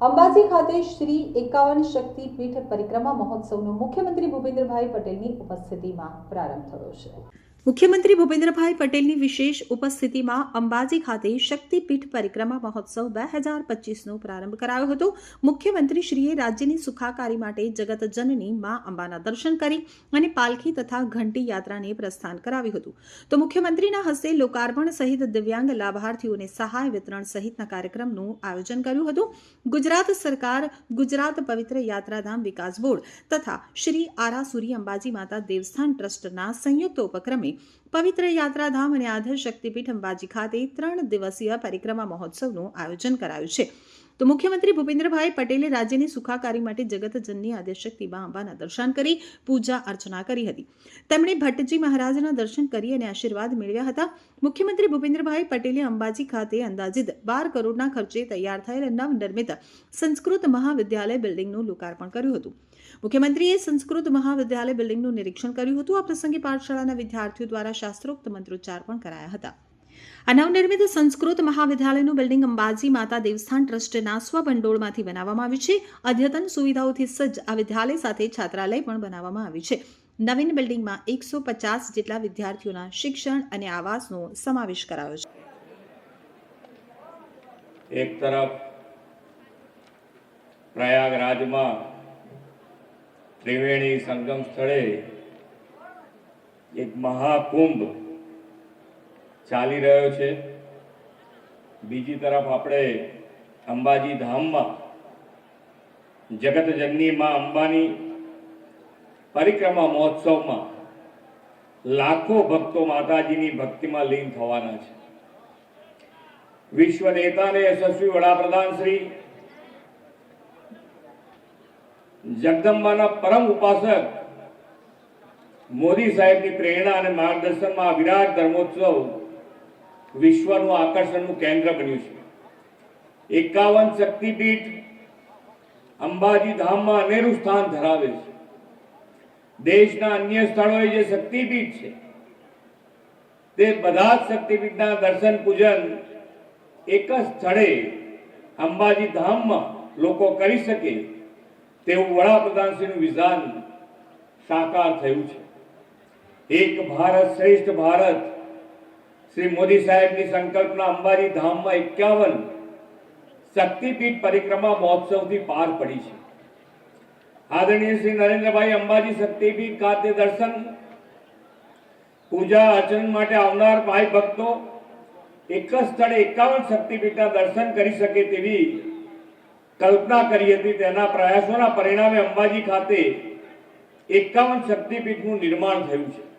અંબાજી ખાતે શ્રી એકાવન શક્તિપીઠ પરિક્રમા મહોત્સવનો મુખ્યમંત્રી ભૂપેન્દ્રભાઈ પટેલની ઉપસ્થિતિમાં પ્રારંભ થયો છે. મુખ્યમંત્રી ભૂપેન્દ્રભાઈ પટેલની વિશેષ ઉપસ્થિતિમાં અંબાજી ખાતે શક્તિપીઠ પરિક્રમા મહોત્સવ બે હજાર પચીસનો પ્રારંભ કરાયો હતો. મુખ્યમંત્રી શ્રીએ રાજ્યની સુખાકારી માટે જગતજનની મા અંબાના દર્શન કરી અને પાલખી તથા ઘંટી યાત્રાને પ્રસ્થાન કરાવ્યું હતું. તો મુખ્યમંત્રીના હસ્તે લોકાર્પણ સહિત દિવ્યાંગ લાભાર્થીઓને સહાય વિતરણ સહિતના કાર્યક્રમનું આયોજન કર્યું હતું. ગુજરાત સરકાર, ગુજરાત પવિત્ર યાત્રાધામ વિકાસ બોર્ડ તથા શ્રી આરાસુરી અંબાજી માતા દેવસ્થાન ટ્રસ્ટના સંયુક્ત ઉપક્રમે પવિત્ર યાત્રાધામ અને આધર શક્તિપીઠ અંબાજી ખાતે ત્રણ દિવસીય પરિક્રમા મહોત્સવનું આયોજન કરાયું છે. તો મુખ્યમંત્રી ભૂપેન્દ્રભાઈ પટેલે રાજ્યની સુખાકારી માટે જગતજનની આદ્યશક્તિમાં અંબાના દર્શન કરી પૂજા અર્ચના કરી હતી. તેમણે ભટ્ટજી મહારાજના દર્શન કરી અને આશીર્વાદ મેળવ્યા હતા. મુખ્યમંત્રી ભૂપેન્દ્રભાઈ પટેલે અંબાજી ખાતે અંદાજિત બાર કરોડના ખર્ચે તૈયાર થયેલ નવનિર્મિત સંસ્કૃત મહાવિદ્યાલય બિલ્ડિંગનું લોકાર્પણ કર્યું હતું. મુખ્યમંત્રીએ સંસ્કૃત મહાવિદ્યાલય બિલ્ડિંગનું નિરીક્ષણ કર્યું હતું. આ પ્રસંગે પાઠશાળાના વિદ્યાર્થીઓ દ્વારા શાસ્ત્રોક્ત મંત્રોચ્ચાર પણ કરાયા હતા. આ નવનિર્મિત સંસ્કૃત મહાવિદ્યાલયનું બિલ્ડિંગ અંબાજી માતા દેવસ્થાન ટ્રસ્ટના સ્વભંડોળમાંથી બનાવવામાં આવ્યું છે. અદ્યતન સુવિધાઓથી સજ્જ આ વિદ્યાલય સાથે છાત્રાલય પણ બનાવવામાં આવ્યું છે. નવીન બિલ્ડિંગમાં એકસો પચાસ જેટલા વિદ્યાર્થીઓના શિક્ષણ અને આવાસનો સમાવેશ કરાયો છે. એક તરફ પ્રયાગરાજમાં ત્રિવેણી સંગમ સ્થળે એક મહાકુંભ ચાલી રહ્યો છે. બીજી તરફ આપણે અંબાજી ધામમાં જગતજનની માં અંબાની પરિક્રમા મહોત્સવમાં લાખો ભક્તો માતાજીની ભક્તિમાં લીન થવાના છે. વિશ્વ નેતા અને યશસ્વી વડાપ્રધાન શ્રી જગદંબાના પરમ ઉપાસક મોદી સાહેબની પ્રેરણા અને માર્ગદર્શનમાં વિરાટ ધર્મોત્સવ વિશ્વનું આકર્ષણનું કેન્દ્ર બન્યું છે. એકાવન શક્તિપીઠ અંબાજી ધામમાં અનેરું સ્થાન ધરાવે છે. દેશના અન્ય સ્થળોએ જે શક્તિપીઠ છે, તે બધા જ શક્તિપીઠના દર્શન પૂજન એક જ સ્થળે અંબાજી ધામમાં લોકો કરી શકે તેવું વડાપ્રધાનશ્રીનું વિઝન સાકાર થયું છે. એક ભારત શ્રેષ્ઠ ભારત, શ્રી મોદી સાહેબની સંકલ્પના અંબાજી ધામમાં એકાવન શક્તિપીઠ પરિક્રમા મહોત્સવથી પાર પડી છે. આદરણીય શ્રી નરેન્દ્રભાઈ અંબાજી શક્તિપીઠ ખાતે દર્શન, પૂજા, અર્ચન માટે આવનાર ભાઈ ભક્તો એક જ સ્થળે એકાવન શક્તિપીઠના દર્શન કરી શકે તેવી કલ્પના કરી હતી તેના પ્રયાસોના પરિણામે અંબાજી ખાતે એકાવન શક્તિપીઠનું નિર્માણ થયું છે.